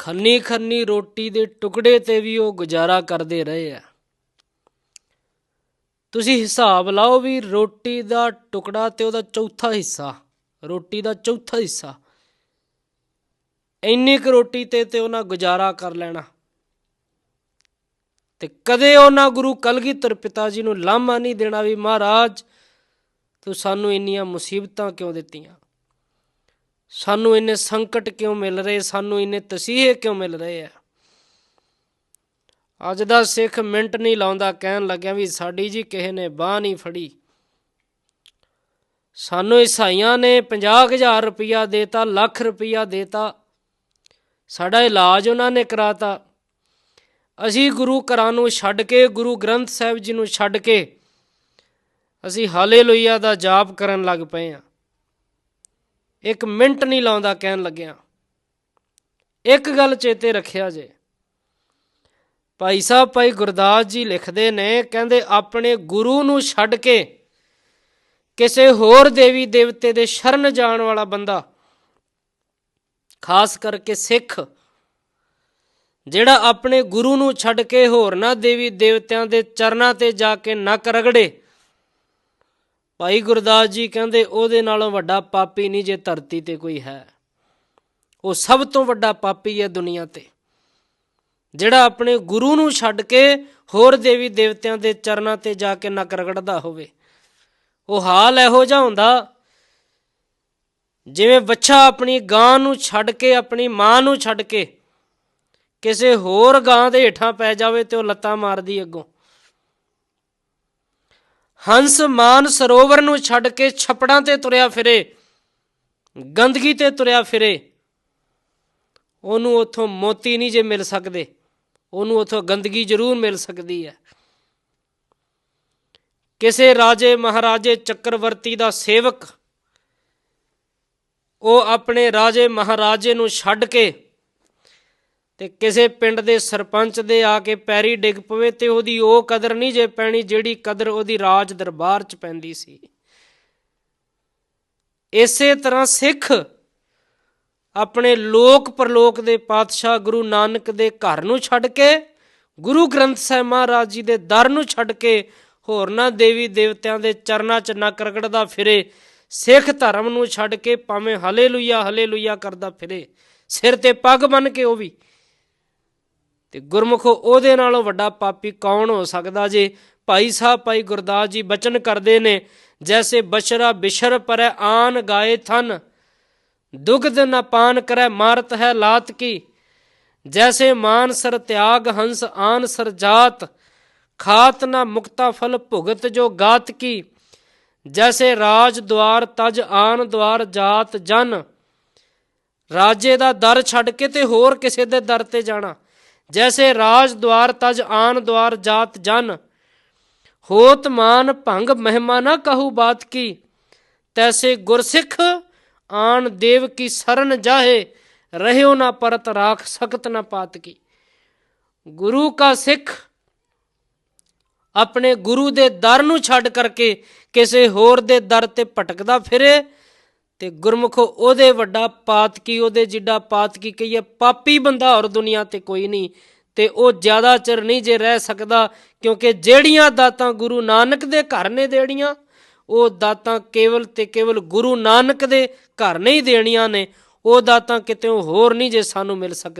ਖੰਨੀ ਖੰਨੀ ਰੋਟੀ ਦੇ ਟੁਕੜੇ ਤੇ ਵੀ ਉਹ ਗੁਜ਼ਾਰਾ ਕਰਦੇ ਰਹੇ ਆ। ਤੁਸੀਂ ਹਿਸਾਬ ਲਾਓ ਵੀ ਰੋਟੀ ਦਾ ਟੁਕੜਾ ਤੇ ਉਹਦਾ ਚੌਥਾ ਹਿੱਸਾ, ਰੋਟੀ ਦਾ ਚੌਥਾ ਹਿੱਸਾ, ਇੰਨੀ ਕੁ ਰੋਟੀ ਤੇ ਤੇ ਉਹਨਾਂ ਗੁਜ਼ਾਰਾ ਕਰ ਲੈਣਾ। ਤੇ ਕਦੇ ਉਹਨਾਂ ਗੁਰੂ ਕਲਗੀਧਰ ਪਿਤਾ ਜੀ ਨੂੰ ਲਾਮਾ ਨਹੀਂ ਦੇਣਾ ਵੀ ਮਹਾਰਾਜ, ਤੂੰ ਸਾਨੂੰ ਇੰਨੀਆਂ ਮੁਸੀਬਤਾਂ ਕਿਉਂ ਦਿੱਤੀਆਂ? ਸਾਨੂੰ ਇੰਨੇ ਸੰਕਟ ਕਿਉਂ ਮਿਲ ਰਹੇ? ਸਾਨੂੰ ਇੰਨੇ ਤਸੀਹੇ ਕਿਉਂ ਮਿਲ ਰਹੇ ਆ? ਅੱਜ ਦਾ ਸਿੱਖ ਮਿੰਟ ਨਹੀਂ ਲਾਉਂਦਾ, ਕਹਿਣ ਲੱਗਿਆ ਵੀ ਸਾਡੀ ਜੀ ਕਿਸੇ ਨੇ ਬਾਹ ਨਹੀਂ ਫੜੀ। ਸਾਨੂੰ ਈਸਾਈਆਂ ਨੇ 50000 ਰੁਪਇਆ ਦੇਤਾ, ਲੱਖ ਰੁਪਇਆ ਦੇਤਾ। ਸਾਡਾ ਇਲਾਜ ਉਹਨਾਂ ਨੇ ਕਰਾਤਾ। ਅਸੀਂ ਗੁਰੂ ਘਰਾਂ ਨੂੰ ਛੱਡ ਕੇ, ਗੁਰੂ ਗ੍ਰੰਥ ਸਾਹਿਬ ਜੀ ਨੂੰ ਛੱਡ ਕੇ ਅਸੀਂ ਹਾਲੇਲੂਇਆ ਦਾ ਜਾਪ ਕਰਨ ਲੱਗ ਪਏ ਆ ਇੱਕ ਮਿੰਟ ਨਹੀਂ ਲਾਉਂਦਾ ਕਹਿਣ ਲੱਗਿਆ। ਇੱਕ ਗੱਲ ਚੇਤੇ ਰੱਖਿਆ ਜੇ। ਭਾਈ ਸਾਹਿਬ, ਭਾਈ ਗੁਰਦਾਸ ਜੀ ਲਿਖਦੇ ਨੇ, ਕਹਿੰਦੇ ਆਪਣੇ ਗੁਰੂ ਨੂੰ ਛੱਡ ਕੇ ਕਿਸੇ ਹੋਰ ਦੇਵੀ ਦੇਵਤੇ ਦੇ ਸ਼ਰਨ ਜਾਣ ਵਾਲਾ ਬੰਦਾ, ਖਾਸ ਕਰਕੇ ਸਿੱਖ, ਜਿਹੜਾ ਆਪਣੇ ਗੁਰੂ ਨੂੰ ਛੱਡ ਕੇ ਹੋਰ ਨਾ ਦੇਵੀ ਦੇਵਤਿਆਂ ਦੇ ਚਰਨਾਂ ਤੇ ਜਾ ਕੇ ਨੱਕ ਰਗੜੇ ਭਾਈ ਗੁਰਦਾਸ ਜੀ ਕਹਿੰਦੇ, ਉਹਦੇ ਨਾਲੋਂ ਵੱਡਾ ਪਾਪੀ ਨਹੀਂ ਜੇ ਧਰਤੀ ਤੇ ਕੋਈ ਹੈ। ਉਹ ਸਭ ਤੋਂ ਵੱਡਾ ਪਾਪੀ ਹੈ ਦੁਨੀਆ ਤੇ। ਜਿਹੜਾ ਆਪਣੇ ਗੁਰੂ ਨੂੰ ਛੱਡ ਕੇ ਹੋਰ ਦੇਵੀ ਦੇਵਤਿਆਂ ਦੇ ਚਰਨਾਂ ਤੇ ਜਾ ਕੇ ਨੱਕ ਰਗੜਦਾ ਹੋਵੇ, ਉਹ ਹਾਲ ਇਹੋ ਜਿਹਾ ਹੁੰਦਾ, ਜਿਵੇਂ ਬੱਚਾ ਆਪਣੀ ਗਾਂ ਨੂੰ ਛੱਡ ਕੇ, ਆਪਣੀ ਮਾਂ ਨੂੰ ਛੱਡ ਕੇ ਕਿਸੇ ਹੋਰ ਗਾਂ ਦੇ ਹੇਠਾਂ ਪੈ ਜਾਵੇ ਤੇ ਉਹ ਲੱਤਾਂ ਮਾਰਦੀ ਅੱਗੋਂ। ਹੰਸ ਮਾਨ ਸਰੋਵਰ ਨੂੰ ਛੱਡ ਕੇ ਛਪੜਾਂ ਤੇ ਤੁਰਿਆ ਫਿਰੇ, ਗੰਦਗੀ ਤੇ ਤੁਰਿਆ ਫਿਰੇ। ਉਹਨੂੰ ਉਥੋਂ ਮੋਤੀ ਨਹੀਂ ਜੇ ਮਿਲ ਸਕਦੇ। ਉਹਨੂੰ ਉਥੋਂ ਗੰਦਗੀ ਜ਼ਰੂਰ ਮਿਲ ਸਕਦੀ ਹੈ। ਕਿਸੇ ਰਾਜੇ ਮਹਾਰਾਜੇ ਚੱਕਰਵਰਤੀ ਦਾ ਸੇਵਕ, ਉਹ ਆਪਣੇ ਰਾਜੇ ਮਹਾਰਾਜੇ ਨੂੰ ਛੱਡ ਕੇ ਤੇ ਕਿਸੇ ਪਿੰਡ ਦੇ ਸਰਪੰਚ ਦੇ ਆ ਕੇ ਪੈਰੀ ਡਿੱਗ ਪਵੇ ਤੇ ਉਹਦੀ ਉਹ ਕਦਰ ਨਹੀਂ ਜੇ ਪੈਣੀ ਜਿਹੜੀ ਕਦਰ ਉਹਦੀ ਰਾਜ ਦਰਬਾਰ 'ਚ ਪੈਂਦੀ ਸੀ। ਇਸੇ ਤਰ੍ਹਾਂ ਸਿੱਖ ਆਪਣੇ ਲੋਕ ਪਰਲੋਕ ਦੇ ਪਾਤਸ਼ਾਹ ਗੁਰੂ ਨਾਨਕ ਦੇ ਘਰ ਨੂੰ ਛੱਡ ਕੇ, ਗੁਰੂ ਗ੍ਰੰਥ ਸਾਹਿਬ ਮਹਾਰਾਜ ਜੀ ਦੇ ਦਰ ਨੂੰ ਛੱਡ ਕੇ ਹੋਰਨਾਂ ਦੇਵੀ ਦੇਵਤਿਆਂ ਦੇ ਚਰਨਾਂ 'ਚ ਨੱਕ ਰਗੜਦਾ ਫਿਰੇ, ਸਿੱਖ ਧਰਮ ਨੂੰ ਛੱਡ ਕੇ ਭਾਵੇਂ ਹਲੇਲੂਇਆ ਹਲੇਲੂਇਆ ਕਰਦਾ ਫਿਰੇ, ਸਿਰ ਤੇ ਪੱਗ ਬੰਨ ਕੇ ਉਹ ਵੀ ਤੇ ਗੁਰਮੁਖੋ ਉਹਦੇ ਨਾਲੋਂ ਵੱਡਾ ਪਾਪੀ ਕੌਣ ਹੋ ਸਕਦਾ ਜੇ? ਭਾਈ ਸਾਹਿਬ, ਭਾਈ ਗੁਰਦਾਸ ਜੀ ਬਚਨ ਕਰਦੇ ਨੇ, ਜੈਸੇ ਬਸ਼ਰਾ ਬਿਸ਼ਰ ਪਰੈ ਆਨ ਗਾਏ ਥਨ। ਦੁਗਧ ਨ ਪਾਨ ਕਰੈ ਮਾਰਤ ਹੈ ਲਾਤ ਕੀ। ਜੈਸੇ ਮਾਨ ਸਰ ਤਿਆਗ, ਹੰਸ ਆਨ ਸਰ ਜਾਤ। ਖਾਤ ਨ ਮੁਕਤਾ ਫਲ ਭੁਗਤ ਜੋ ਗਾਤ ਕੀ। ਜੈਸੇ ਰਾਜ ਦਵਾਰ ਤਜ ਆਨ ਦਵਾਰ ਜਾਤ ਜਨ। ਰਾਜੇ ਦਾ ਦਰ ਛੱਡ ਕੇ ਤੇ ਹੋਰ ਕਿਸੇ ਦੇ ਦਰ ਤੇ ਜਾਣਾ। ਜੈਸੇ ਰਾਜ ਦਵਾਰ ਤਜ ਆਨ ਦਵਾਰ ਜਾਤ ਜਨ, ਹੋਤ ਮਾਨ ਭੰਗ ਮਹਿਮਾ ਨਾ ਕਹੂ ਬਾਤ ਕੀ, ਤੈਸੇ ਗੁਰਸਿੱਖ ਆਣ ਦੇਵ ਕੀ ਸਰਨ ਜਾਹੇ, ਰਹਿਓ ਨਾ ਪਰਤ ਰਾਖ ਸਕਤ ਨਾ ਪਾਤ ਕੀ। ਗੁਰੂ ਕਾ ਸਿੱਖ ਆਪਣੇ ਗੁਰੂ ਦੇ ਦਰ ਨੂੰ ਛੱਡ ਕਰਕੇ ਕਿਸੇ ਹੋਰ ਦੇ ਦਰ ਤੇ ਭਟਕਦਾ ਫਿਰੇ ਤੇ ਗੁਰਮੁਖੋ ਉਹਦੇ ਵੱਡਾ ਪਾਤਕੀ, ਉਹਦੇ ਜਿੱਡਾ ਪਾਤਕੀ ਕਹੀਏ, ਪਾਪੀ ਬੰਦਾ ਹੋਰ ਦੁਨੀਆ ਤੇ ਕੋਈ ਨਹੀਂ। ਤੇ ਉਹ ਜ਼ਿਆਦਾ ਚਿਰ ਨਹੀਂ ਜੇ ਰਹਿ ਸਕਦਾ, ਕਿਉਂਕਿ ਜਿਹੜੀਆਂ ਦਾਤਾਂ ਗੁਰੂ ਨਾਨਕ ਦੇ ਘਰ ਨੇ ਦੇਣੀਆਂ, ਉਹ ਦਾਤਾਂ ਕੇਵਲ ਤੇ ਕੇਵਲ ਗੁਰੂ ਨਾਨਕ ਦੇ ਘਰ ਨਹੀਂ ਦੇਣੀਆਂ ਨੇ, ਉਹ ਦਾਤਾਂ ਕਿਤੇ ਹੋਰ ਨਹੀਂ ਜੇ ਸਾਨੂੰ ਮਿਲ ਸਕ